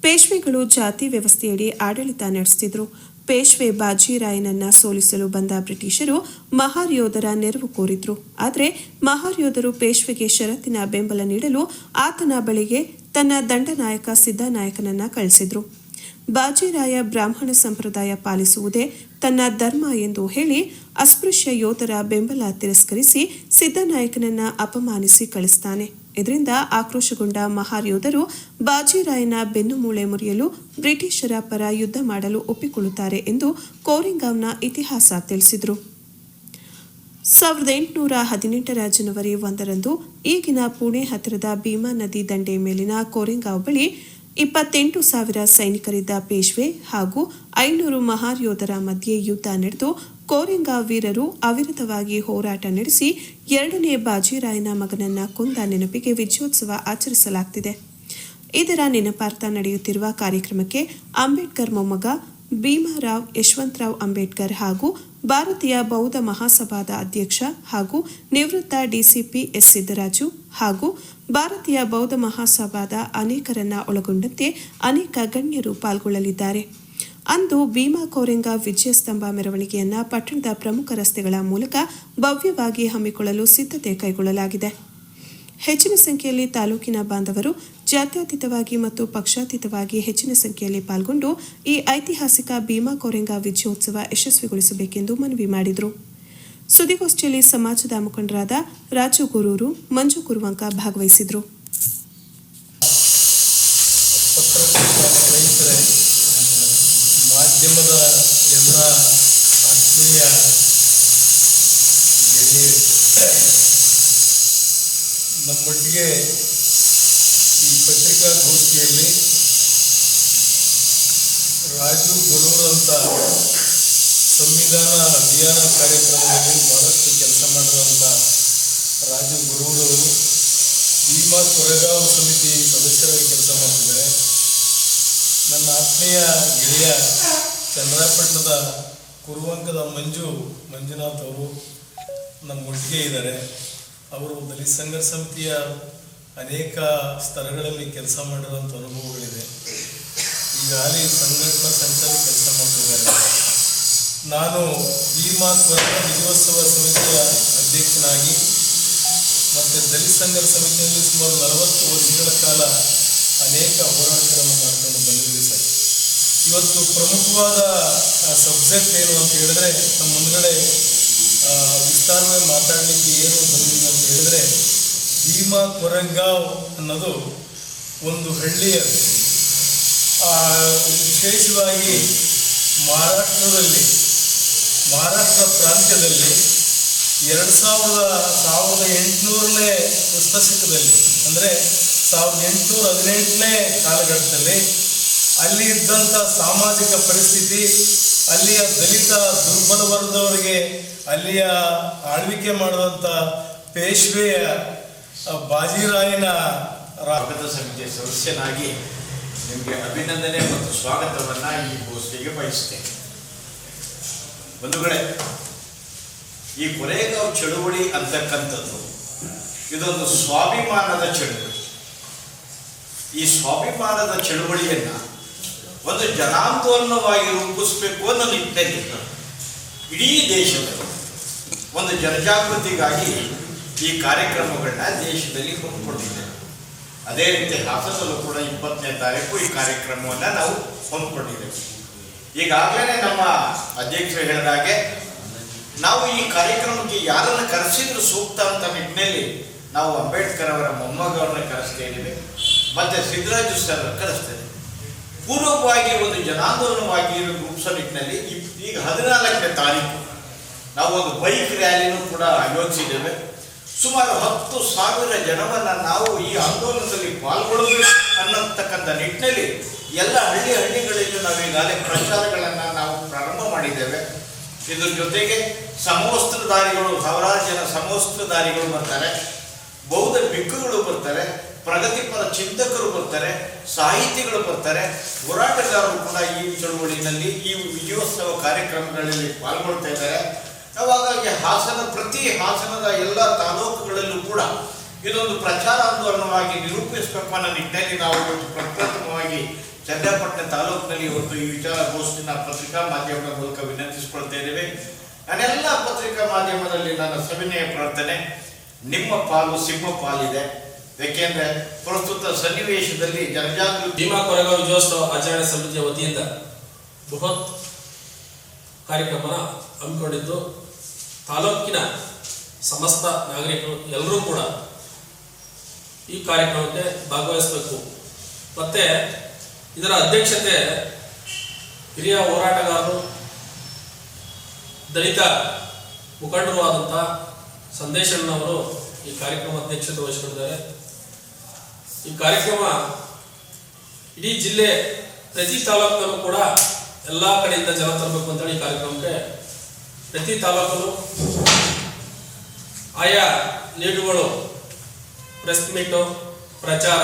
S1: ಪೇಶ್ವೆಗಳು ಜಾತಿ ವ್ಯವಸ್ಥೆಯಡಿ ಆಡಳಿತ ನಡೆಸುತ್ತಿದ್ದರು ಪೇಶ್ವೆ ಬಾಜಿರಾಯನನ್ನ ಸೋಲಿಸಲು ಬಂದ ಬ್ರಿಟಿಷರು ಮಹಾರ್ ಯೋಧರ ನೆರವು ಕೋರಿದ್ರು. ಆದರೆ ಮಹಾರ್ ಯೋಧರು ಪೇಶ್ವೆಗೆ ಷರತ್ತಿನ ಬೆಂಬಲ ನೀಡಲು ಆತನ ಬಳಿಗೆ ತನ್ನ ದಂಡನಾಯಕ ಸಿದ್ದನಾಯಕನನ್ನ ಕಳಿಸಿದ್ರು. ಬಾಜಿರಾಯ ಬ್ರಾಹ್ಮಣ ಸಂಪ್ರದಾಯ ಪಾಲಿಸುವುದೇ ತನ್ನ ಧರ್ಮ ಎಂದು ಹೇಳಿ ಅಸ್ಪೃಶ್ಯ ಯೋಧರ ಬೆಂಬಲ ತಿರಸ್ಕರಿಸಿ ಸಿದ್ದನಾಯಕನನ್ನ ಅಪಮಾನಿಸಿ ಕಳಿಸ್ತಾನೆ. ಇದರಿಂದ ಆಕ್ರೋಶಗೊಂಡ ಮಹಾರ್ ಯೋಧರು ಬಾಜಿರಾಯನ ಬೆನ್ನುಮೂಳೆ ಮುರಿಯಲು ಬ್ರಿಟಿಷರ ಪರ ಯುದ್ಧ ಮಾಡಲು ಒಪ್ಪಿಕೊಳ್ಳುತ್ತಾರೆ ಎಂದು ಕೋರಿಂಗಾವ್ನ ಇತಿಹಾಸ ತಿಳಿಸಿದರು. ಸಾವಿರದ ಎಂಟುನೂರ ಹದಿನೆಂಟರ ಜನವರಿ ಒಂದರಂದು ಈಗಿನ ಪುಣೆ ಹತ್ತಿರದ ಭೀಮಾ ನದಿ ದಂಡೆ ಮೇಲಿನ ಕೋರಿಂಗಾವ್ ಬಳಿ ಇಪ್ಪತ್ತೆಂಟು ಸಾವಿರ ಸೈನಿಕರಿದ್ದ ಪೇಶ್ವೆ ಹಾಗೂ ಐನೂರು ಮಹಾರ್ ಯೋಧರ ಮಧ್ಯೆ ಯುದ್ಧ ನಡೆದು ಕೋರೆಂಗಾಂವ್ ವೀರರು ಅವಿರತವಾಗಿ ಹೋರಾಟ ನಡೆಸಿ ಎರಡನೇ ಬಾಜಿರಾಯನ ಮಗನನ್ನ ಕೊಂದ ನೆನಪಿಗೆ ವಿಜಯೋತ್ಸವ ಆಚರಿಸಲಾಗ್ತಿದೆ. ಇದರ ನೆನಪಾರ್ಥ ನಡೆಯುತ್ತಿರುವ ಕಾರ್ಯಕ್ರಮಕ್ಕೆ ಅಂಬೇಡ್ಕರ್ ಮೊಮ್ಮಗ ಭೀಮರಾವ್ ಯಶವಂತರಾವ್ ಅಂಬೇಡ್ಕರ್ ಹಾಗೂ ಭಾರತೀಯ ಬೌದ್ಧ ಮಹಾಸಭಾದ ಅಧ್ಯಕ್ಷ ಹಾಗೂ ನಿವೃತ್ತ ಡಿಸಿಪಿ ಎಸ್ ಸಿದ್ದರಾಜು ಹಾಗೂ ಭಾರತೀಯ ಬೌದ್ಧ ಮಹಾಸಭಾದ ಅನೇಕರನ್ನ ಒಳಗೊಂಡಂತೆ ಅನೇಕ ಗಣ್ಯರು ಪಾಲ್ಗೊಳ್ಳಲಿದ್ದಾರೆ. ಅಂದು ಭೀಮಾ ಕೋರೆಂಗ ವಿಜಯಸ್ತಂಭ ಮೆರವಣಿಗೆಯನ್ನ ಪಟ್ಟಣದ ಪ್ರಮುಖ ರಸ್ತೆಗಳ ಮೂಲಕ ಭವ್ಯವಾಗಿ ಹಮ್ಮಿಕೊಳ್ಳಲು ಸಿದ್ಧತೆ ಕೈಗೊಳ್ಳಲಾಗಿದೆ. ಹೆಚ್ಚಿನ ಸಂಖ್ಯೆಯಲ್ಲಿ ತಾಲೂಕಿನ ಬಾಂಧವರು ಜಾತ್ಯತೀತವಾಗಿ ಮತ್ತು ಪಕ್ಷಾತೀತವಾಗಿ ಹೆಚ್ಚಿನ ಸಂಖ್ಯೆಯಲ್ಲಿ ಪಾಲ್ಗೊಂಡು ಈ ಐತಿಹಾಸಿಕ ಭೀಮಾ ಕೋರೆಂಗ ವಿಜಯೋತ್ಸವ ಯಶಸ್ವಿಗೊಳಿಸಬೇಕೆಂದು ಮನವಿ ಮಾಡಿದರು. ಸುದ್ದಿಗೋಷ್ಠಿಯಲ್ಲಿ ಸಮಾಜದ ಮುಖಂಡರಾದ ರಾಜು ಗುರೂರು, ಮಂಜು ಕುರುವಂಕ ಭಾಗವಹಿಸಿದರು
S6: ಪತ್ರಕರ್ತರ ಸ್ನೇಹಿತರೆ ಮಾಧ್ಯಮದ ಎಲ್ಲ ಆತ್ಮೀಯ ಗೆಳೆಯರು ನಮ್ಮೊಟ್ಟಿಗೆ ಈ ಪತ್ರಿಕಾಗೋಷ್ಠಿಯಲ್ಲಿ ರಾಜು ಗುರೂರಂತ ಸಂವಿಧಾನ ಅಭಿಯಾನ ಕಾರ್ಯಕ್ರಮದಲ್ಲಿ ಬಹಳಷ್ಟು ಕೆಲಸ ಮಾಡಿರುವಂಥ ರಾಜು ಗುರೂರವರು ಭೀಮಾ ಕೊರೆಗಾಂವ್ ಸಮಿತಿ ಸದಸ್ಯರಾಗಿ ಕೆಲಸ ಮಾಡ್ತಿದ್ದಾರೆ ನನ್ನ ಆತ್ಮೀಯ ಗೆಳೆಯ ಚಂದ್ರಪಟ್ಟಣದ ಕುರುವಂಕದ ಮಂಜು ಮಂಜುನಾಥ್ ಅವರು ನಮ್ಮ ಒಟ್ಟಿಗೆ ಇದ್ದಾರೆ. ಅವರು ದಲಿತ ಸಂಘರ್ಷ ಸಮಿತಿಯ ಅನೇಕ ಸ್ತರಗಳಲ್ಲಿ ಕೆಲಸ ಮಾಡಿರುವಂಥ ಅನುಭವಗಳಿದೆ. ಅಲ್ಲಿ ಸಂಘಟನಾ ಸಂಚಾರ ಕೆಲಸ ಮಾಡ್ತಿದ್ದಾರೆ. ನಾನು ಭೀಮಾ ಸ್ವರ್ಣ ವಿಜಯೋತ್ಸವ ಸಮಿತಿಯ ಅಧ್ಯಕ್ಷನಾಗಿ ಮತ್ತು ದಲಿತ ಸಂಘರ್ಷ ಸಮಿತಿಯಲ್ಲಿ ಸುಮಾರು ನಲವತ್ತು ವರ್ಷಗಳ ಕಾಲ ಅನೇಕ ಹೋರಾಟಗಳನ್ನು ಮಾಡ್ಕೊಂಡು ಬಂದಿದ್ದೀವಿ ಸರ್ ಇವತ್ತು ಪ್ರಮುಖವಾದ ಸಬ್ಜೆಕ್ಟ್ ಏನು ಅಂತ ಹೇಳಿದ್ರೆ ನಮ್ಮ ಮುಂದ್ಗಡೆ ವಿಸ್ತಾರವಾಗಿ ಮಾತಾಡಲಿಕ್ಕೆ ಏನು ಬಂದಿದೆ ಅಂತ ಹೇಳಿದ್ರೆ, ಭೀಮಾ ಕೊರಂಗಾವ್ ಅನ್ನೋದು ಒಂದು ಹಳ್ಳಿಯ ವಿಶೇಷವಾಗಿ ಮಹಾರಾಷ್ಟ್ರದಲ್ಲಿ, ಮಹಾರಾಷ್ಟ್ರ ಪ್ರಾಂತ್ಯದಲ್ಲಿ ಎರಡು ಸಾವಿರದ ಸಾವಿರದ ಎಂಟುನೂರನೇ ಕ್ರಿಸ್ತಶಕದಲ್ಲಿ ಅಂದರೆ ಸಾವಿರದ ಎಂಟುನೂರ ಹದಿನೆಂಟನೇ ಕಾಲಘಟ್ಟದಲ್ಲಿ ಅಲ್ಲಿ ಇದ್ದಂಥ ಸಾಮಾಜಿಕ ಪರಿಸ್ಥಿತಿ, ಅಲ್ಲಿಯ ದಲಿತ ದುರ್ಬಲ ವರ್ಗದವರಿಗೆ ಅಲ್ಲಿಯ ಆಳ್ವಿಕೆ ಮಾಡುವಂತ ಪೇಶ್ವೆಯ ಬಾಜಿರಾಯನ
S7: ಸ್ವಾಗತ ಸಮಿತಿಯ ಸದಸ್ಯನಾಗಿ ನಿಮಗೆ ಅಭಿನಂದನೆ ಮತ್ತು ಸ್ವಾಗತವನ್ನು ಈ ಗೋಷ್ಠಿಗೆ ಬಯಸ್ತೇನೆ. ಬಂಧುಗಳೇ, ಈ ಕೊರೆಗಾವ್ ಚಳುವಳಿ ಅಂತಕ್ಕಂಥದ್ದು, ಇದೊಂದು ಸ್ವಾಭಿಮಾನದ ಚಳುವಳಿ. ಈ ಸ್ವಾಭಿಮಾನದ ಚಳುವಳಿಯನ್ನ ಒಂದು ಜನಾಂದೋಲನವಾಗಿ ರೂಪಿಸಬೇಕು ಅನ್ನೋ ನಿಟ್ಟಿನಲ್ಲಿ ಇಡೀ ದೇಶದಲ್ಲಿ ಒಂದು ಜನಜಾಗೃತಿಗಾಗಿ ಈ ಕಾರ್ಯಕ್ರಮಗಳನ್ನ ದೇಶದಲ್ಲಿ ಹಮ್ಮಿಕೊಂಡಿದ್ದೇವೆ ಅದೇ ರೀತಿ ಹಾಸನಲ್ಲೂ ಕೂಡ ಇಪ್ಪತ್ತನೇ ತಾರೀಕು ಈ ಕಾರ್ಯಕ್ರಮವನ್ನು ನಾವು ಹೊಂದ್ಕೊಂಡಿದ್ದೇವೆ. ಈಗಾಗಲೇ ನಮ್ಮ ಅಧ್ಯಕ್ಷರು ಹೇಳಿದಾಗೆ ನಾವು ಈ ಕಾರ್ಯಕ್ರಮಕ್ಕೆ ಯಾರನ್ನು ಕರೆಸಿದ್ರು ಸೂಕ್ತ ಅಂತ ನಿಟ್ಟಿನಲ್ಲಿ ನಾವು ಅಂಬೇಡ್ಕರ್ ಅವರ ಮೊಮ್ಮಗವ್ರನ್ನ ಕರೆಸ್ತಾ ಇದ್ದೀವಿ. ಮತ್ತೆ ಸಿದ್ದರಾಜು ಸರ್ ಕರೆಸ್ತೇವೆ ಪೂರ್ವಕವಾಗಿ ಒಂದು ಜನಾಂದೋಲನವಾಗಿ ರೂಪಿಸೋ ನಿಟ್ಟಿನಲ್ಲಿ ಈಗ ಹದಿನಾಲ್ಕನೇ ತಾರೀಕು. ನಾವು ಒಂದು ಬೈಕ್ ರ್ಯಾಲಿನೂ ಕೂಡ ಆಯೋಜಿಸಿದ್ದೇವೆ. ಸುಮಾರು ಹತ್ತು ಸಾವಿರ ಜನವನ್ನು ನಾವು ಈ ಆಂದೋಲನದಲ್ಲಿ ಪಾಲ್ಗೊಳ್ಳಬೇಕು ಅನ್ನತಕ್ಕಂಥ ನಿಟ್ಟಿನಲ್ಲಿ ಎಲ್ಲ ಹಳ್ಳಿ ಹಳ್ಳಿಗಳಲ್ಲೂ ನಾವು ಈಗಾಗಲೇ ಪ್ರಚಾರಗಳನ್ನು ನಾವು ಪ್ರಾರಂಭ ಮಾಡಿದ್ದೇವೆ. ಇದರ ಜೊತೆಗೆ ಸಮವಸ್ತ್ರಧಾರಿಗಳು ಸಾವಿರಾರು ಜನ ಸಮವಸ್ತ್ರಧಾರಿಗಳು ಬರ್ತಾರೆ. ಬೌದ್ಧ ಬಿಕ್ಕುಗಳು ಬರ್ತಾರೆ. ಪ್ರಗತಿಪರ ಚಿಂತಕರು ಬರ್ತಾರೆ, ಸಾಹಿತಿಗಳು ಬರ್ತಾರೆ, ಹೋರಾಟಗಾರರು ಕೂಡ ಈ ಚಳುವಳಿನಲ್ಲಿ ಈ ವಿಜಯೋತ್ಸವ ಕಾರ್ಯಕ್ರಮಗಳಲ್ಲಿ ಪಾಲ್ಗೊಳ್ತಾ ಇದ್ದಾರೆ. ಹಾಗಾಗಿ ಹಾಸನ, ಪ್ರತಿ ಹಾಸನದ ಎಲ್ಲ ತಾಲೂಕುಗಳಲ್ಲೂ ಕೂಡ ಇದೊಂದು ಪ್ರಚಾರ ಆಂದೋಲನವಾಗಿ ನಿರೂಪಿಸಬೇಕು ಅನ್ನೋ ನಿಟ್ಟಿನಲ್ಲಿ ನಾವು ಇವತ್ತು ಪ್ರಪ್ರಥಮವಾಗಿ ಚನ್ನಪಟ್ಟಣ ತಾಲೂಕಿನಲ್ಲಿ ಇವತ್ತು ಈ ವಿಚಾರಗೋಷ್ಠಿನ ಪತ್ರಿಕಾ ಮಾಧ್ಯಮದ ಮೂಲಕ ವಿನಂತಿಸಿಕೊಳ್ತಾ ಇದ್ದೇವೆ. ನಾನೆಲ್ಲ ಪತ್ರಿಕಾ ಮಾಧ್ಯಮದಲ್ಲಿ ನನ್ನ ಸವಿನಯ ಪ್ರಾರ್ಥನೆ, ನಿಮ್ಮ ಪಾಲು ಸಿಂಹ ಪಾಲಿದೆ. ಯಾಕೆಂದ್ರೆ ಪ್ರಸ್ತುತ ಸನ್ನಿವೇಶದಲ್ಲಿ ಜನಜಾಗೃತಿ
S8: ಭೀಮಾ ಕೊರೆಗಾಂವ್ ವಿಜಯೋತ್ಸವ ಆಚರಣೆ ಸಮಿತಿಯ ವತಿಯಿಂದ ಬೃಹತ್ ಕಾರ್ಯಕ್ರಮ ಹಮ್ಮಿಕೊಂಡಿದ್ದು, ತಾಲೂಕಿನ ಸಮಸ್ತ ನಾಗರಿಕರು ಎಲ್ಲರೂ ಕೂಡ ಈ ಕಾರ್ಯಕ್ರಮಕ್ಕೆ ಭಾಗವಹಿಸಬೇಕು. ಮತ್ತು ಇದರ ಅಧ್ಯಕ್ಷತೆ ಹಿರಿಯ ಹೋರಾಟಗಾರರು, ದಲಿತ ಮುಖಂಡರು ಆದಂಥ ಸಂದೇಶಣ್ಣವರು ಈ ಕಾರ್ಯಕ್ರಮ ಅಧ್ಯಕ್ಷತೆ ವಹಿಸಿಕೊಂಡಿದ್ದಾರೆ. ಈ ಕಾರ್ಯಕ್ರಮ ಇಡೀ ಜಿಲ್ಲೆ, ಪ್ರತಿ ತಾಲೂಕಿನಲ್ಲೂ ಕೂಡ ಎಲ್ಲ ಕಡೆಯಿಂದ ಜನ ತರಬೇಕು ಅಂತೇಳಿ ಈ ಕಾರ್ಯಕ್ರಮಕ್ಕೆ ಪ್ರತಿ ತಾಲೂಕಲ್ಲೂ ಆಯಾ ನೀಡುಗಳು ಪ್ರೆಸ್ ಮೀಟು ಪ್ರಚಾರ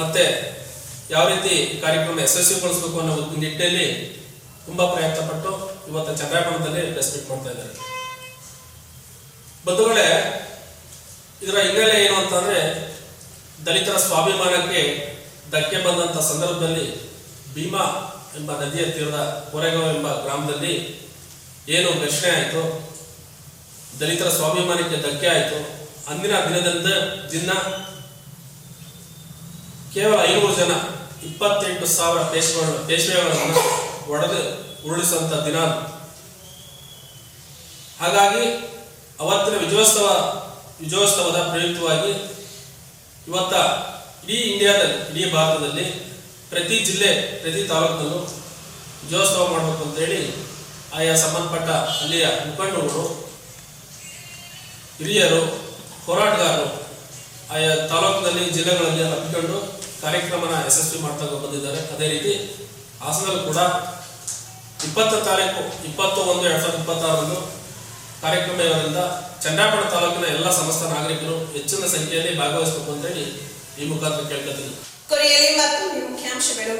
S8: ಮತ್ತೆ ಯಾವ ರೀತಿ ಕಾರ್ಯಕ್ರಮ ಯಶಸ್ವಿಗೊಳಿಸಬೇಕು ಅನ್ನೋ ನಿಟ್ಟಿನಲ್ಲಿ ತುಂಬಾ ಪ್ರಯತ್ನ ಪಟ್ಟು ಇವತ್ತು ಚಂದ್ರಾಪುರದಲ್ಲಿ ಪ್ರೆಸ್ ಮೀಟ್ ಮಾಡ್ತಾ ಇದ್ದಾರೆ. ಬಂಧುಗಳೇ, ಇದರ ಹಿನ್ನೆಲೆ ಏನು ಅಂತಂದ್ರೆ ದಲಿತರ ಸ್ವಾಭಿಮಾನಕ್ಕೆ ಧಕ್ಕೆ ಬಂದಂತ ಸಂದರ್ಭದಲ್ಲಿ ಭೀಮಾ ಎಂಬ ನದಿಯ ತೀರದ ಕೊರೆಗಾವ್ ಎಂಬ ಗ್ರಾಮದಲ್ಲಿ ಏನು ಘರ್ಷಣೆ ಆಯಿತು? ದಲಿತರ ಸ್ವಾಭಿಮಾನಕ್ಕೆ ಧಕ್ಕೆ ಆಯಿತು. ಅಂದಿನ ದಿನದಂತ ದಿನ ಕೇವಲ ಐನೂರು ಜನ ಇಪ್ಪತ್ತೆಂಟು ಸಾವಿರ ಪೇಶ್ವೆಗಳನ್ನು ಪೇಶ್ವೆಗಳನ್ನು ಒಡೆದು ಉರುಳಿಸುವಂತ ದಿನ ಹಾಗಾಗಿ ಅವತ್ತಿನ ವಿಜಯೋತ್ಸವ, ವಿಜಯೋತ್ಸವದ ಪ್ರಯುಕ್ತವಾಗಿ ಇವತ್ತ ಇಡೀ ಇಂಡಿಯಾದಲ್ಲಿ ಇಡೀ ಭಾರತದಲ್ಲಿ ಪ್ರತಿ ಜಿಲ್ಲೆ, ಪ್ರತಿ ತಾಲೂಕಿನಲ್ಲೂ ವಿಜಯೋತ್ಸವ ಮಾಡಬೇಕು ಅಂತೇಳಿ ಆಯಾ ಸಂಬಂಧಪಟ್ಟ ಅಲ್ಲಿಯ ಮುಖಂಡರು, ಹಿರಿಯರು, ಹೋರಾಟಗಾರರು, ಆಯಾ ತಾಲೂಕಿನಲ್ಲಿ, ಜಿಲ್ಲೆಗಳಲ್ಲಿ ಹಮ್ಮಿಕೊಂಡು ಕಾರ್ಯಕ್ರಮನ ಯಶಸ್ವಿ ಮಾಡ್ತಾ ಬಂದಿದ್ದಾರೆ. ಅದೇ ರೀತಿ ಹಾಸನಲ್ಲೂ ಕೂಡ ಇಪ್ಪತ್ತು ತಾರೀಕು ಇಪ್ಪತ್ತು ಒಂದು ಎರಡು ಸಾವಿರದ ಇಪ್ಪತ್ತಾರರಂದು ಕಾರ್ಯಕ್ರಮ ಇರೋದ್ರಿಂದ ಚಂದ್ರಾಪುರ ತಾಲೂಕಿನ ಎಲ್ಲ ಸಮಸ್ತ ನಾಗರಿಕರು ಹೆಚ್ಚಿನ ಸಂಖ್ಯೆಯಲ್ಲಿ ಭಾಗವಹಿಸಬೇಕು ಅಂತೇಳಿ ಈ ಮುಖಾಂತರ ಕೇಳ್ಕೊತೀನಿ.
S1: ಕೊನೆಯಲ್ಲಿ ಮತ್ತೊಮ್ಮೆ ಮುಖ್ಯಾಂಶಗಳು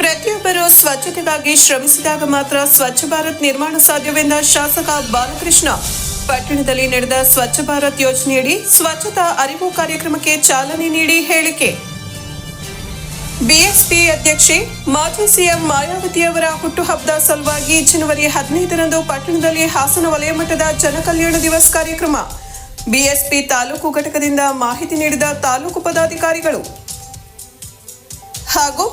S1: ಪ್ರತಿಯೊಬ್ಬರು ಸ್ವಚ್ಛತೆಗಾಗಿ ಶ್ರಮಿಸಿದಾಗ ಮಾತ್ರ ಸ್ವಚ್ಛ ಭಾರತ್ ನಿರ್ಮಾಣ ಸಾಧ್ಯವೆಂದ ಶಾಸಕ ಬಾಲಕೃಷ್ಣ. ಪಟ್ಟಣದಲ್ಲಿ ನಡೆದ ಸ್ವಚ್ಛ ಭಾರತ್ ಯೋಜನೆಯಡಿ ಸ್ವಚ್ಛತಾ ಅರಿವು ಕಾರ್ಯಕ್ರಮಕ್ಕೆ ಚಾಲನೆ ನೀಡಿ ಹೇಳಿಕೆ. ಬಿಎಸ್ಪಿ ಅಧ್ಯಕ್ಷೆ, ಮಾಜಿ ಸಿಎಂ ಮಾಯಾವತಿಯವರ ಹುಟ್ಟುಹಬ್ಬದ ಸಲುವಾಗಿ ಜನವರಿ ಹದಿನೈದರಂದು ಪಟ್ಟಣದಲ್ಲಿ ಹಾಸನ ವಲಯ ಮಟ್ಟದ ಜನಕಲ್ಯಾಣ ದಿವಸ್ ಕಾರ್ಯಕ್ರಮ. ಬಿಎಸ್ಪಿ ತಾಲೂಕು ಘಟಕದಿಂದ ಮಾಹಿತಿ ನೀಡಿದ ತಾಲೂಕು ಪದಾಧಿಕಾರಿಗಳು. ಹಾಗೂ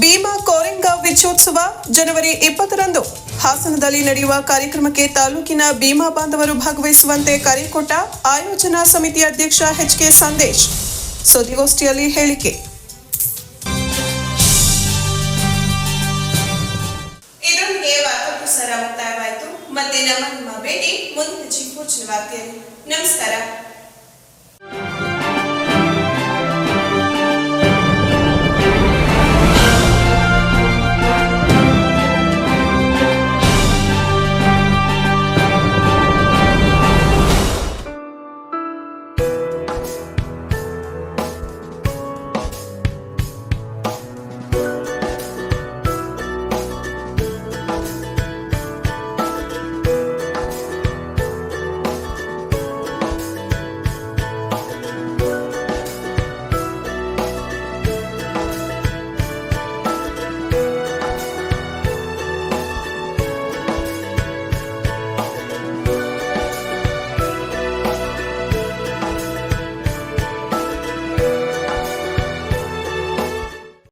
S1: ಭೀಮಾ ಕೋರೆಂಗಾವ್ ವಿಜಯೋತ್ಸವ ಜನವರಿ ಇಪ್ಪತ್ತರಂದು ಹಾಸನದಲ್ಲಿ ನಡೆಯುವ ಕಾರ್ಯಕ್ರಮಕ್ಕೆ ತಾಲೂಕಿನ ಭೀಮಾ ಬಾಂಧವರು ಭಾಗವಹಿಸುವಂತೆ ಕರೆ ಕೊಟ್ಟ ಆಯೋಜನಾ ಸಮಿತಿ ಅಧ್ಯಕ್ಷ ಎಚ್ ಕೆ ಸಂದೇಶ್. ಸುದ್ದಿಗೋಷ್ಠಿಯಲ್ಲಿ ಹೇಳಿಕೆ. ಪ್ರಸಾರ ಮುಕ್ತಾಯವಾಯಿತು ಮತ್ತೆ